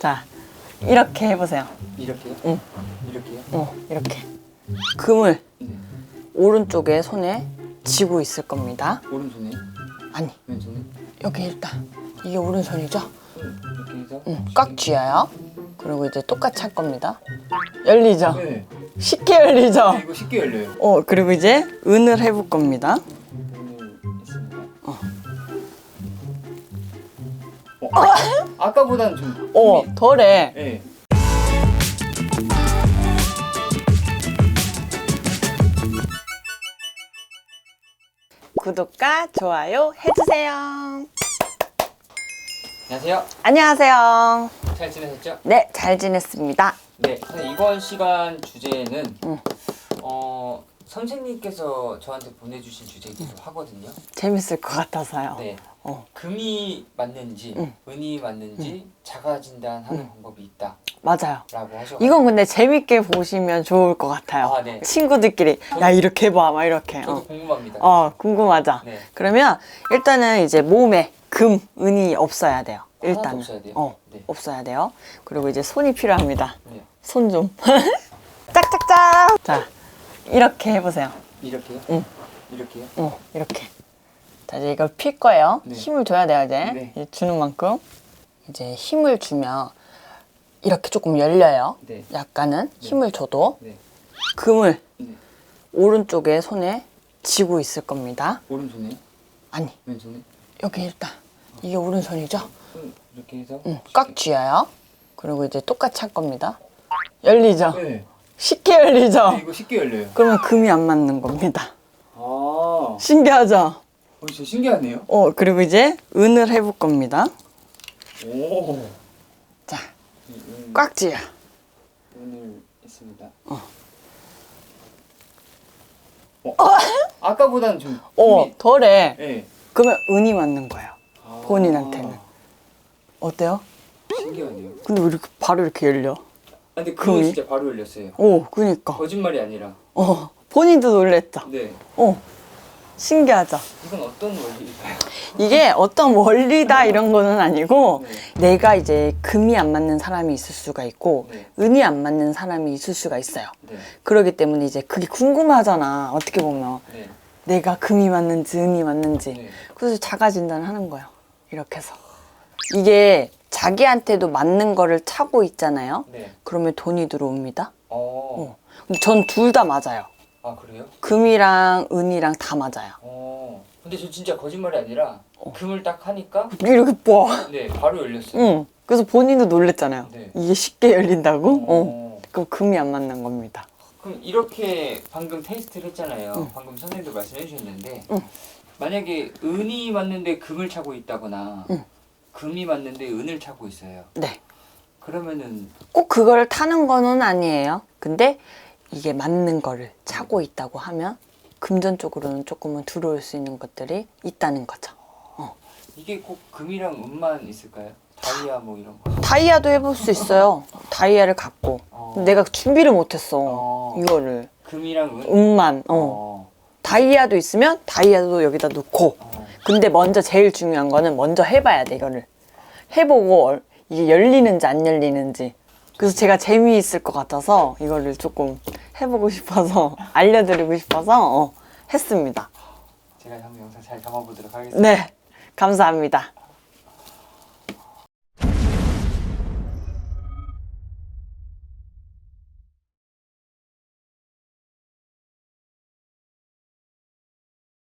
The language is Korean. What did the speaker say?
자, 이렇게 해보세요. 이렇게요? 응. 이렇게요? 어, 이렇게. 금을 네. 오른쪽에 손에 쥐고 있을 겁니다. 오른손에, 아니, 왼손에. 여기 일단 이게 오른손이죠? 응. 이렇게 해서. 응, 꽉 쥐어요. 그리고 이제 똑같이 할 겁니다. 열리죠? 네. 쉽게 열리죠? 네, 이거 쉽게 열려요. 어, 그리고 이제 은을 해볼 겁니다. 아, 아까보다는 좀. 어, 힘이- 덜해. 네. 구독과 좋아요 해주세요. 안녕하세요. 안녕하세요. 잘 지내셨죠? 네, 잘 지냈습니다. 네. 선생님, 이번 시간 주제는 응. 어 선생님께서 저한테 보내주신 주제이기도 하거든요. 재밌을 것 같아서요. 네. 어, 금이 맞는지 응. 은이 맞는지 자가 진단하는 방법이 있다라고 맞아요. 하셔. 이건 근데 재밌게 보시면 좋을 것 같아요. 아, 네. 친구들끼리 야 이렇게 해봐 막 이렇게. 저도 어, 궁금합니다. 어 궁금하죠. 네. 그러면 일단은 이제 몸에 금, 은이 없어야 돼요. 하나도 일단 없어야 돼요? 어, 네. 없어야 돼요. 그리고 이제 손이 필요합니다. 네. 손 좀. 짝짝짝. 자, 이렇게 해보세요. 이렇게요? 응. 이렇게요? 어, 이렇게. 자, 이제 이걸 필 거예요. 네. 힘을 줘야 돼요, 이제. 네. 이제 주는 만큼. 이제 힘을 주면 이렇게 조금 열려요. 네. 약간은 힘을 줘도 네. 금을 네. 오른쪽에 손에 쥐고 있을 겁니다. 오른손에, 아니, 왼손에. 여기 일단 이게 오른손이죠? 응. 이렇게 해서. 응, 꽉 쥐어요. 그리고 이제 똑같이 할 겁니다. 열리죠? 네. 쉽게 열리죠? 네, 이거 쉽게 열려요. 그러면 금이 안 맞는 겁니다. 아, 신기하죠? 어, 진짜 신기하네요. 어, 그리고 이제 은을 해볼 겁니다. 오. 자, 이 은, 꽉 쥐어. 은을 있습니다. 어. 어. 아까보다는 좀. 어, 힘이- 덜해. 네. 그러면 은이 맞는 거예요. 아, 본인한테는. 어때요? 신기하네요. 근데 왜 이렇게 바로 이렇게 열려? 아, 근데 그거 금이? 진짜 바로 열렸어요. 오, 그니까. 거짓말이 아니라. 어, 본인도 놀랬죠? 네. 어, 신기하죠? 이건 어떤 원리일까요? 이게 어떤 원리다 이런 거는 아니고 네. 내가 이제 금이 안 맞는 사람이 있을 수가 있고 네. 은이 안 맞는 사람이 있을 수가 있어요. 네. 그러기 때문에 이제 그게 궁금하잖아. 어떻게 보면 네. 내가 금이 맞는지 은이 맞는지. 네. 그래서 자가 진단을 하는 거예요. 이렇게 해서. 이게 자기한테도 맞는 거를 차고 있잖아요. 네. 그러면 돈이 들어옵니다. 어. 근데 전 둘 다 맞아요. 아, 그래요? 금이랑 은이랑 다 맞아요. 어. 근데 저 진짜 거짓말이 아니라 금을 딱 하니까 이렇게 봐. 네, 바로 열렸어요. 응. 그래서 본인도 놀랬잖아요. 네. 이게 쉽게 열린다고? 어. 어. 그럼 금이 안 맞는 겁니다. 그럼 이렇게 방금 테스트를 했잖아요. 방금 선생님도 말씀해 주셨는데 응. 만약에 은이 맞는데 금을 차고 있다거나 응. 금이 맞는데 은을 차고 있어요. 네. 그러면은 꼭 그걸 타는 거는 아니에요. 근데 이게 맞는 거를 차고 있다고 하면 금전적으로는 조금은 들어올 수 있는 것들이 있다는 거죠. 이게 꼭 금이랑 은만 있을까요? 다이아 뭐 이런 거. 다이아도 해볼 수 있어요. 다이아를 갖고. 어. 내가 준비를 못했어. 어. 이거를. 금이랑 은. 음만. 어. 어. 다이아도 있으면 다이아도 여기다 놓고. 어. 근데 먼저 제일 중요한 거는 먼저 해봐야 돼, 이거를. 해보고 얼- 이게 열리는지 안 열리는지. 그래서 제가 재미있을 것 같아서 이거를 조금 해보고 싶어서 알려드리고 싶어서 어, 했습니다. 제가 한번 영상 잘 담아보도록 하겠습니다. 네, 감사합니다.